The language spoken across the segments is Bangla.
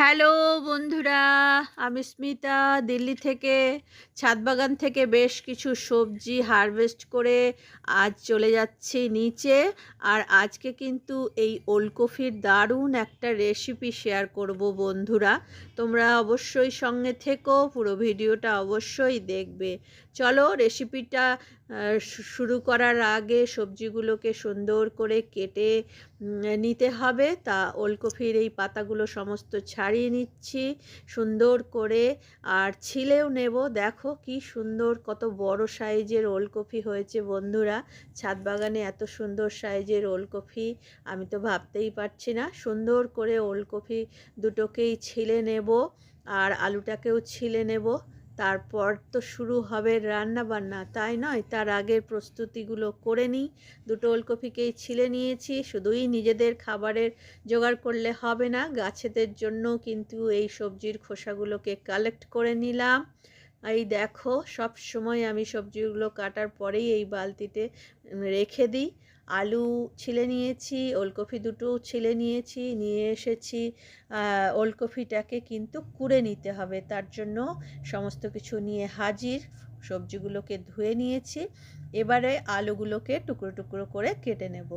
হ্যালো বন্ধুরা, আমি স্মিতা। দিল্লি থেকে, ছাদবাগান থেকে বেশ কিছু সবজি হারভেস্ট করে আজ চলে যাচ্ছি নিচে। আর আজকে কিন্তু এই ওলকফির দারুণ একটা রেসিপি শেয়ার করব বন্ধুরা। তোমরা অবশ্যই সঙ্গে থেকো, পুরো ভিডিওটা অবশ্যই দেখবে। চলো রেসিপিটা শুরু করার আগে সবজিগুলোকে সুন্দর করে কেটে নিতে হবে। তা ওলকফির এই পাতাগুলো সমস্ত ছাড়িয়ে নিচ্ছি, সুন্দর করে। আর ছিলেও নেব। দেখো কি সুন্দর, কত বড় সাইজের ওলকফি হয়েছে বন্ধুরা। ছাদ বাগানে এত সুন্দর সাইজের ওলকফি আমি তো ভাবতেই পারছি না। সুন্দর করে ওলকফি দুটোকেই ছিলে নেব, আর আলুটাকেও ছিলে নেব। তারপর তো শুরু হবে রান্না বান্না তাই নয়? তার আগের প্রস্তুতিগুলো করে নিই। দুটো ওলকপিকেই ছিলে নিয়েছি, শুধুই নিজেদের খাবারের জোগাড় করলে হবে না। গাছেদের জন্য কিন্তু এই সবজির খোসাগুলোকে কালেক্ট করে নিলাম। এই দেখো সব সময় আমি সবজিগুলো কাটার পরেই এই বালতিতে রেখে দিই। আলু ছিলে নিয়েছি ওলকপি দুটো ছিলে নিয়েছি নিয়ে এসেছি। আহ, ওলকপিটাকে কিন্তু কুড়ে নিতে হবে। তার জন্য সমস্ত কিছু নিয়ে হাজির সবজিগুলোকে ধুয়ে নিয়েছি। এবারে আলুগুলোকে টুকরো টুকরো করে কেটে নেব।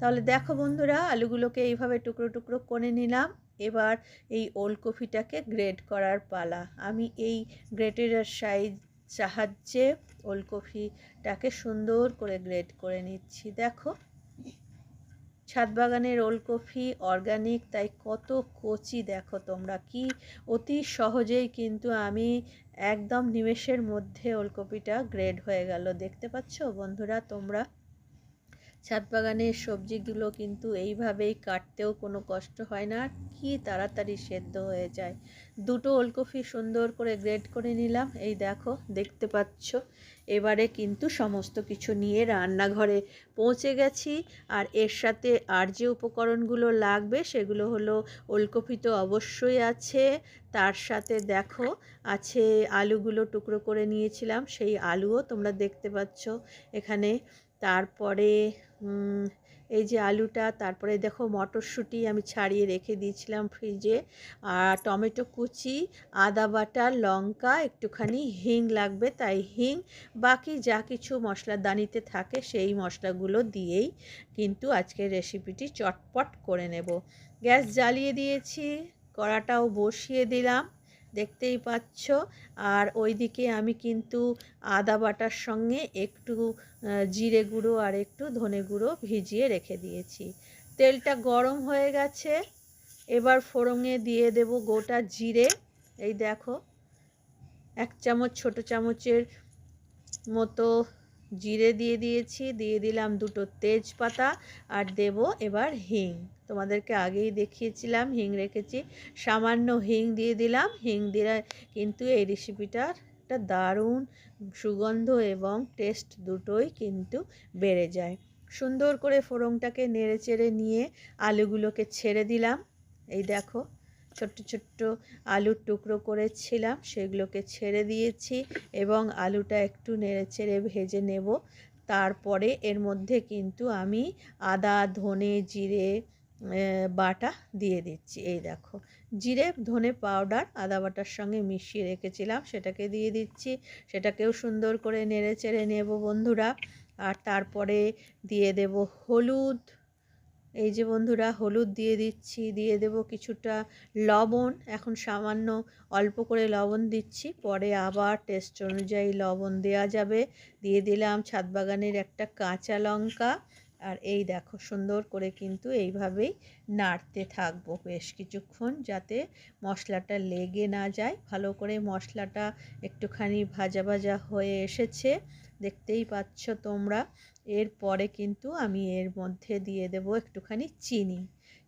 তাহলে দেখো বন্ধুরা আলুগুলোকে এইভাবে টুকরো টুকরো করে নিলাম। এবার এই ওলকপিটাকে গ্রেড করার পালা। আমি এই গ্রেটের সাইজ সাহায্যে ওলকপিটাকে সুন্দর করে গ্রেড করে নিচ্ছি, দেখো। ছাদ বাগানের ওলকপি অর্গানিক, তাই কত কচি, দেখো তোমরা। কি অতি সহজেই কিন্তু আমি একদম নিমেষের মধ্যে ওলকপিটা গ্রেড হয়ে গেল, দেখতে পাচ্ছ বন্ধুরা তোমরা? ছাদ বাগানের সবজিগুলো কিন্তু এইভাবেই কাটতেও কোনো কষ্ট হয় না। কি তাড়াতাড়ি সেদ্ধ হয়ে যায়। দুটো ওলকপি সুন্দর করে গ্রেড করে নিলাম। এই দেখো, দেখতে পাচ্ছ? এবারে কিন্তু সমস্ত কিছু নিয়ে রান্নাঘরে পৌঁছে গেছি। আর এর সাথে আর যে উপকরণগুলো লাগবে, সেগুলো হলো ওলকপি তো অবশ্যই আছে। তার সাথে দেখো, আছে আলুগুলো টুকরো করে নিয়েছিলাম। সেই আলুও তোমরা দেখতে পাচ্ছ এখানে। তারপরে এই যে আলুটা, তারপরে দেখো মটরশুঁটি আমি ছাড়িয়ে রেখে দিয়েছিলাম ফ্রিজে। আর টমেটো কুচি, আদা বাটা, লঙ্কা, একটুখানি হিং লাগবে, তাই হিং, বাকি যা কিছু মশলার দানিতে থাকে সেই মশলাগুলো দিয়েই কিন্তু আজকের রেসিপিটি চটপট করে নেব। গ্যাস জ্বালিয়ে দিয়েছি, কড়াটাও বসিয়ে দিলাম। দেখতেই পাচ্ছ। আর ওইদিকে আমি কিন্তু আদা বাটার সঙ্গে একটু জিরে গুঁড়ো আর একটু ধনে গুঁড়ো ভিজিয়ে রেখে দিয়েছি। তেলটা গরম হয়ে গেছে। এবার ফোড়নে দিয়ে দেব গোটা জিরে। এই দেখো, এক চামচ ছোট চামচের মতো জিরে দিয়ে দিয়েছি, দিয়ে দিলাম দুটো তেজপাতা আর দেব এবার হিং। তোমাদেরকে আগেই দেখিয়েছিলাম, হিং রেখেছি। সামান্য হিং দিয়ে দিলাম, হিং দিলে কিন্তু এই রেসিপিটার একটা দারুণ সুগন্ধ এবং টেস্ট দুটোই কিন্তু বেড়ে যায়। সুন্দর করে ফোড়নটাকে নেড়ে চেড়ে নিয়ে আলুগুলোকে ছেড়ে দিলাম। এই দেখো ছোট্ট ছোট্ট আলুর টুকরো করেছিলাম, সেগুলোকে ছেড়ে দিয়েছি এবং আলুটা একটু নেড়ে চেড়ে ভেজে নেব। তারপরে এর মধ্যে কিন্তু আমি আদা, ধনে, জিরে বাটা দিয়ে দিচ্ছি। এই দেখো, জিরে, ধনে পাউডার আদা বাটার সঙ্গে মিশিয়ে রেখেছিলাম, সেটাকে দিয়ে দিচ্ছি। সেটাকেও সুন্দর করে নেড়ে চেড়ে নেব বন্ধুরা। আর তারপরে দিয়ে দেব হলুদ এই যে বন্ধুরা হলুদ দিয়ে দিচ্ছি, দিয়ে দেব কিছুটা লবণ। এখন সামান্য অল্প করে লবণ দিচ্ছি, পরে আবার টেস্ট অনুযায়ী লবণ দেওয়া যাবে। দিয়ে দিলাম ছাদ বাগানের একটা কাঁচা লঙ্কা। আর এই দেখো সুন্দর করে কিন্তু এইভাবেই নাড়তে থাকব বেশ কিছুক্ষণ যাতে মশলাটা লেগে না যায়। ভালো করে মশলাটা একটুখানি ভাজা ভাজা হয়ে এসেছে। দেখতেই পাচ্ছ তোমরা। এরপরে কিন্তু আমি এর মধ্যে দিয়ে দেব একটুখানি চিনি।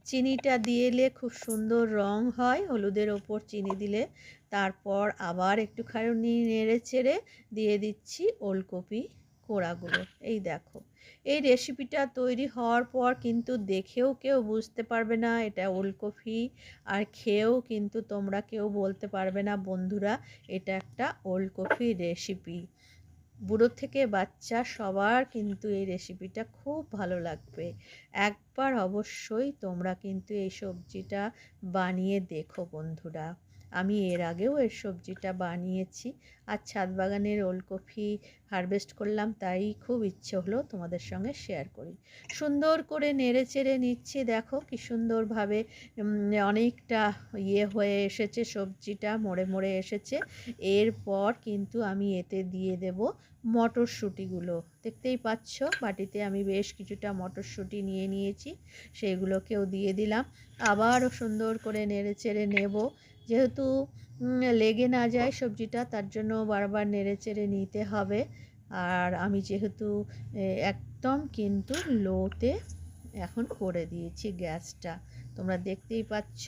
চিনিটা দিলে খুব সুন্দর রং হয়, হলুদের ওপর চিনি দিলে। তারপর আবার একটুখানি নেড়ে চেড়ে দিয়ে দিচ্ছি ওলকপি কোড়াগুলো। এই দেখো, এই রেসিপিটা তৈরি হওয়ার পর কিন্তু দেখেও কেউ বুঝতে পারবে না এটা ওলকপি। আর খেয়েও কিন্তু তোমরা কেউ বলতে পারবে না, বন্ধুরা, এটা একটা ওলকপি রেসিপি বুড়ো থেকে বাচ্চা সবার কিন্তু এই রেসিপিটা খুব ভালো লাগবে। একবার অবশ্যই তোমরা কিন্তু এই সবজিটা বানিয়ে দেখো বন্ধুরা। আমি এর আগেও এর সবজিটা বানিয়েছি। আর ছাদ বাগানের ওলকপি হারভেস্ট করলাম, তাই খুব ইচ্ছে হলো তোমাদের সঙ্গে শেয়ার করি। সুন্দর করে নেড়ে চেড়ে নিচ্ছি, দেখো কি সুন্দরভাবে অনেকটা ইয়ে হয়ে এসেছে, সবজিটা মোড়ে মোড়ে এসেছে। এরপর কিন্তু আমি এতে দিয়ে দেব মটরশুঁটিগুলো। দেখতেই পাচ্ছ, বাটিতে আমি বেশ কিছুটা মটরশুঁটি নিয়ে নিয়েছি, সেইগুলোকেও দিয়ে দিলাম। আবারও সুন্দর করে নেড়ে চেড়ে নেব যেহেতু লেগে না যায় সবজিটা, তার জন্য বারবার নেড়ে চেড়ে নিতে হবে। আর আমি যেহেতু একদম কিন্তু লোতে এখন করে দিয়েছি গ্যাসটা। তোমরা দেখতেই পাচ্ছ।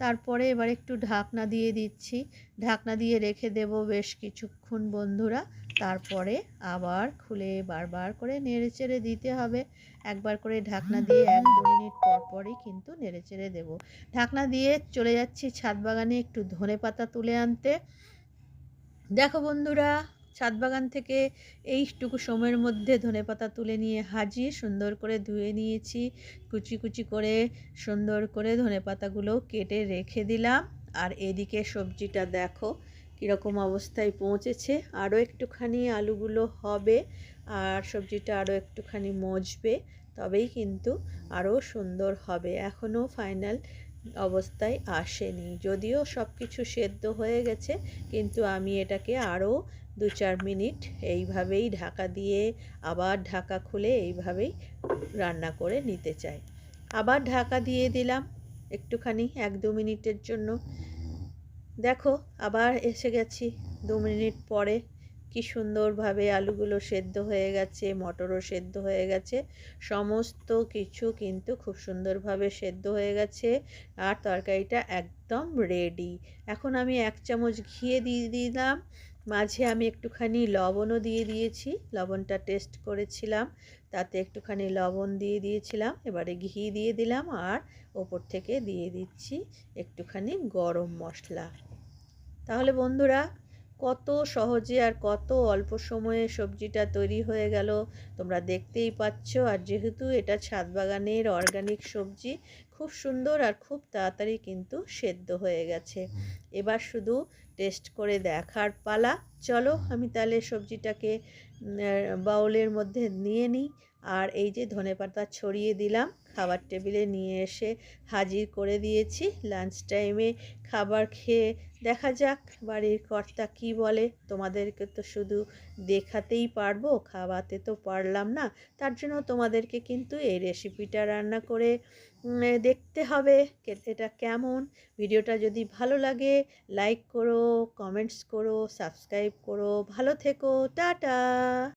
তারপরে এবার একটু ঢাকনা দিয়ে দিচ্ছি। ঢাকনা দিয়ে রেখে দেব বেশ কিছুক্ষণ বন্ধুরা। তারপরে আবার খুলে বারবার করে নেড়ে চেড়ে দিতে হবে। একবার করে ঢাকনা দিয়ে এক দু মিনিট পর পরই কিন্তু নেড়ে চেড়ে দেবো। ঢাকনা দিয়ে চলে যাচ্ছি ছাদ বাগানে একটু ধনে পাতা তুলে আনতে। দেখো বন্ধুরা, ছাদ বাগান থেকে এইটুকু সময়ের মধ্যে ধনে পাতা তুলে নিয়ে হাজির, সুন্দর করে ধুয়ে নিয়েছি। কুচি কুচি করে সুন্দর করে ধনে পাতাগুলো কেটে রেখে দিলাম। আর এদিকে সবজিটা দেখো কীরকম অবস্থায় পৌঁছেছে, আরও একটুখানি আলুগুলো হবে আর সবজিটা আরও একটুখানি মজবে, তবেই কিন্তু আরও সুন্দর হবে। এখনও ফাইনাল অবস্থায় আসেনি। যদিও সব কিছু সেদ্ধ হয়ে গেছে, কিন্তু আমি এটাকে আরও দু চার মিনিট এইভাবেই ঢাকা দিয়ে আবার ঢাকা খুলে এইভাবেই রান্না করে নিতে চাই। আবার ঢাকা দিয়ে দিলাম একটুখানি, এক দু মিনিটের জন্য। দেখো, আবার এসে গেছি। দু মিনিট পরে কি সুন্দরভাবে আলুগুলো সেদ্ধ হয়ে গেছে, মটরও সেদ্ধ হয়ে গেছে। সমস্ত কিছু কিন্তু খুব সুন্দরভাবে সেদ্ধ হয়ে গেছে আর তরকারিটা একদম রেডি এখন আমি এক চামচ ঘিয়ে দিয়ে দিলাম। মাঝে আমি একটুখানি লবণও দিয়ে দিয়েছি, লবণটা টেস্ট করেছিলাম, তাতে একটুখানি লবণ দিয়ে দিয়েছিলাম, এবারে ঘি দিয়ে দিলাম আর ওপর থেকে দিয়ে দিচ্ছি একটুখানি গরম মশলা। তাহলে বন্ধুরা কত সহজে আর কত অল্প সময়ে সবজিটা তৈরি হয়ে গেল তোমরা দেখতেই পাচ্ছ। আর যেহেতু এটা ছাদ বাগানের অর্গানিক সবজি খুব সুন্দর আর খুব তাড়াতাড়ি কিন্তু সেদ্ধ হয়ে গেছে। এবার শুধু টেস্ট করে দেখার পালা। চলো আমি তাহলে সবজিটাকে বাউলের মধ্যে নিয়ে নিই। আর এই যে ধনে পাতা ছড়িয়ে দিলাম। খাবার টেবিলে নিয়ে এসে হাজির করে দিয়েছি। লাঞ্চ টাইমে খাবার খেয়ে দেখা যাক বাড়ির কর্তা কি বলে। তোমাদেরকে তো শুধু দেখাতেই পারব, খাওয়াতে তো পারলাম না। তার জন্য তোমাদেরকে কিন্তু এই রেসিপিটা রান্না করে দেখতে হবে এটা কেমন। ভিডিওটা যদি ভালো লাগে লাইক করো কমেন্টস করো সাবস্ক্রাইব করো। ভালো থেকো, টাটা!